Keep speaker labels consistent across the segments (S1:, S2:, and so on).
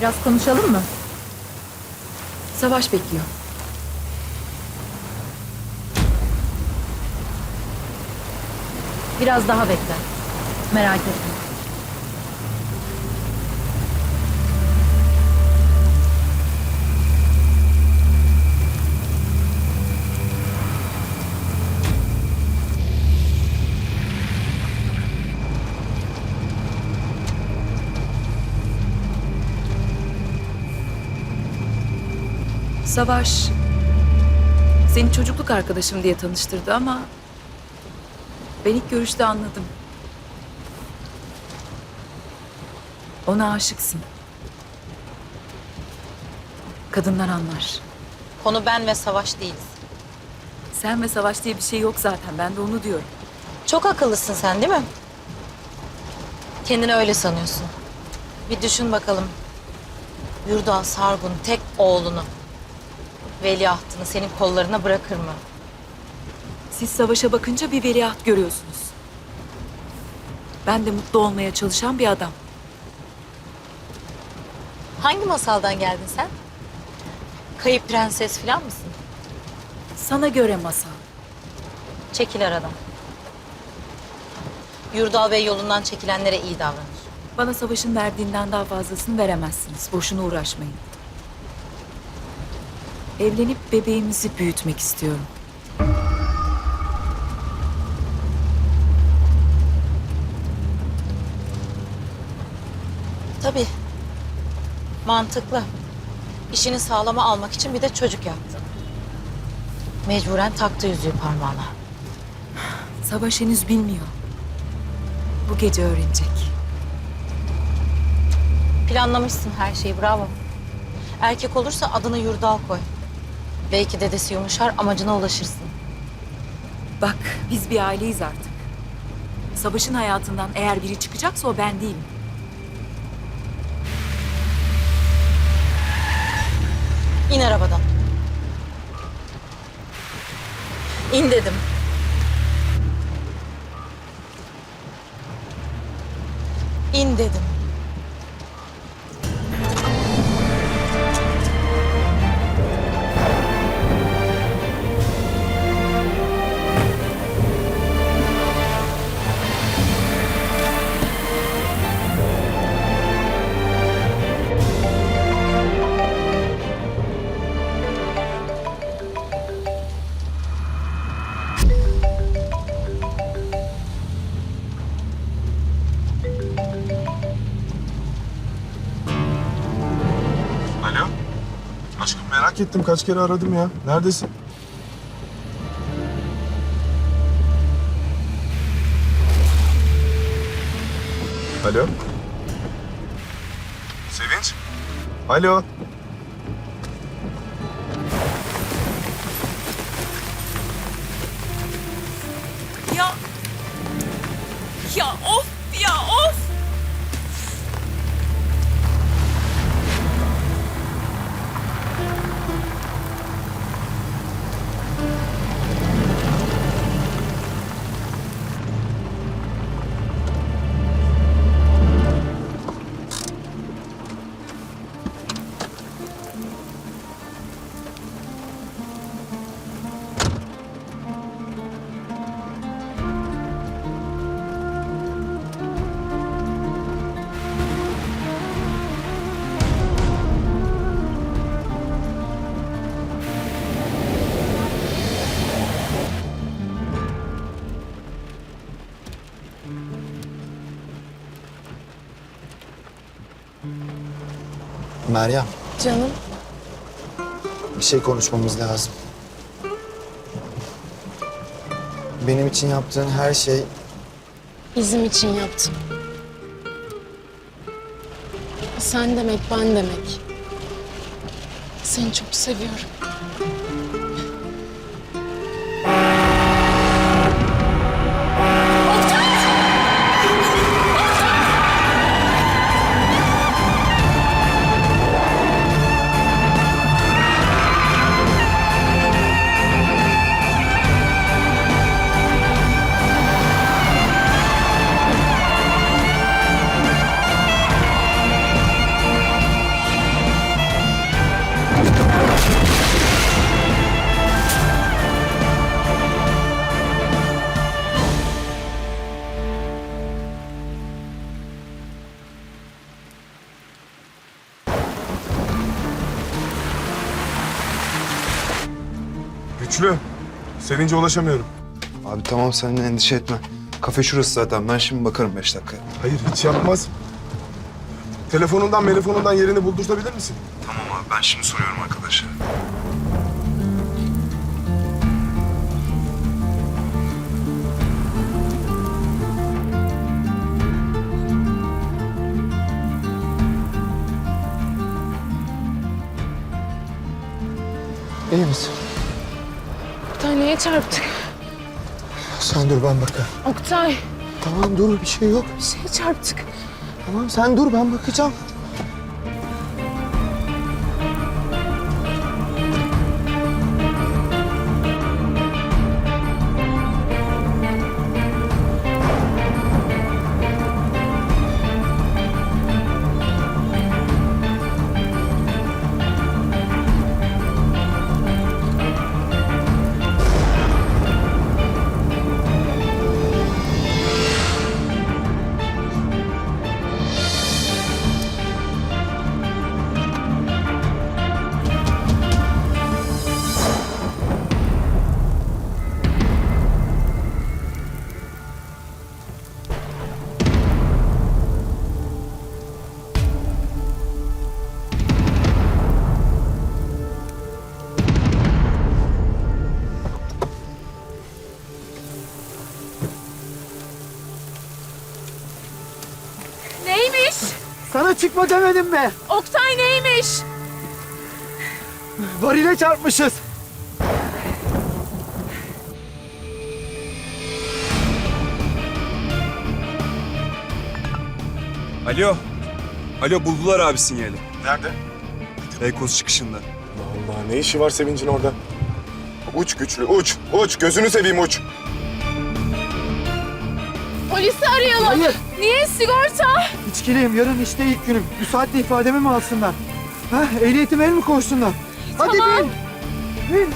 S1: Biraz konuşalım mı?
S2: Savaş bekliyor.
S1: Biraz daha bekle. Merak etme.
S2: Savaş seni çocukluk arkadaşım diye tanıştırdı ama ben ilk görüşte anladım. Ona aşıksın. Kadınlar anlar.
S3: Konu ben ve Savaş değiliz.
S2: Sen ve Savaş diye bir şey yok zaten. Ben de onu diyorum.
S3: Çok akıllısın sen değil mi? Kendini öyle sanıyorsun. Bir düşün bakalım. Yurdal Sargun tek oğlunu, veliahtını senin kollarına bırakır mı?
S2: Siz savaşa bakınca bir veliaht görüyorsunuz. Ben de mutlu olmaya çalışan bir adam.
S3: Hangi masaldan geldin sen? Kayıp prenses falan mısın?
S2: Sana göre masal.
S3: Çekil aradan. Yurdal Bey yolundan çekilenlere iyi davranır.
S2: Bana savaşın verdiğinden daha fazlasını veremezsiniz. Boşuna uğraşmayın. Evlenip bebeğimizi büyütmek istiyorum.
S3: Tabii. Mantıklı. İşini sağlama almak için bir de çocuk yaptı. Mecburen taktı yüzüğü parmağına.
S2: Savaş henüz bilmiyor. Bu gece öğrenecek.
S3: Planlamışsın her şeyi bravo. Erkek olursa adını Yurdal koy. Belki dedesi yumuşar amacına ulaşırsın.
S2: Bak biz bir aileyiz artık. Savaşın hayatından eğer biri çıkacaksa o ben değilim.
S3: İn arabadan. İn dedim. İn dedim.
S4: Aşkım merak ettim kaç kere aradım ya. Neredesin? Alo? Sevinç? Alo?
S2: Ya... Ya of
S5: Meryem,
S6: Canım,
S5: bir şey konuşmamız lazım. Benim için yaptığın her şey
S6: bizim için yaptım. Sen demek, ben demek. Seni çok seviyorum.
S4: Güçlü. Sevince ulaşamıyorum.
S7: Abi tamam sen endişe etme. Kafe şurası zaten. Ben şimdi bakarım beş dakikaya.
S4: Hayır hiç yapmaz. Telefonundan, telefonundan yerini buldurtabilir misin?
S7: Tamam abi ben şimdi soruyorum arkadaşa.
S5: İyi misin?
S6: Oktay neye çarptık?
S5: Sen dur ben bakarım.
S6: Oktay
S5: Tamam dur bir şey yok.
S6: bir şeye çarptık.
S5: Tamam sen dur ben bakacağım.
S8: Çıkma demedim mi?
S6: Oktay neymiş?
S8: Varile çarpmışız.
S7: Alo. Alo buldular abi sinyali.
S4: Nerede?
S7: Beykoz çıkışında.
S4: Allah Allah ne işi var Sevinç'in orada? Uç güçlü uç. Uç gözünü seveyim uç.
S6: Polisi arayalım.
S8: Hayır.
S6: Niye sigorta?
S8: İçkiliyim. Yarın işte ilk günüm. Bu saatte ifademi mi alsınlar? Ha, ehliyetime el mi koysunlar? Hadi
S6: Tamam.
S8: bin. Bin.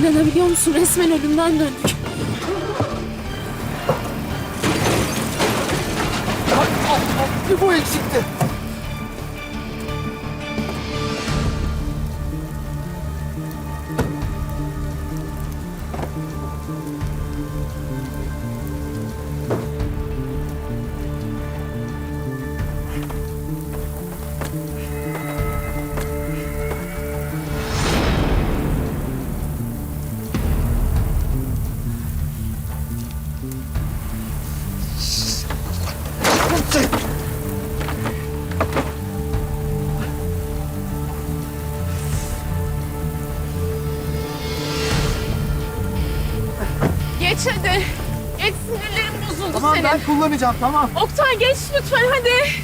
S6: İnanabiliyor musun? Resmen ölümden döndük.
S8: Bu eksikti. Ben kullanacağım tamam.
S6: Oktay geç lütfen hadi.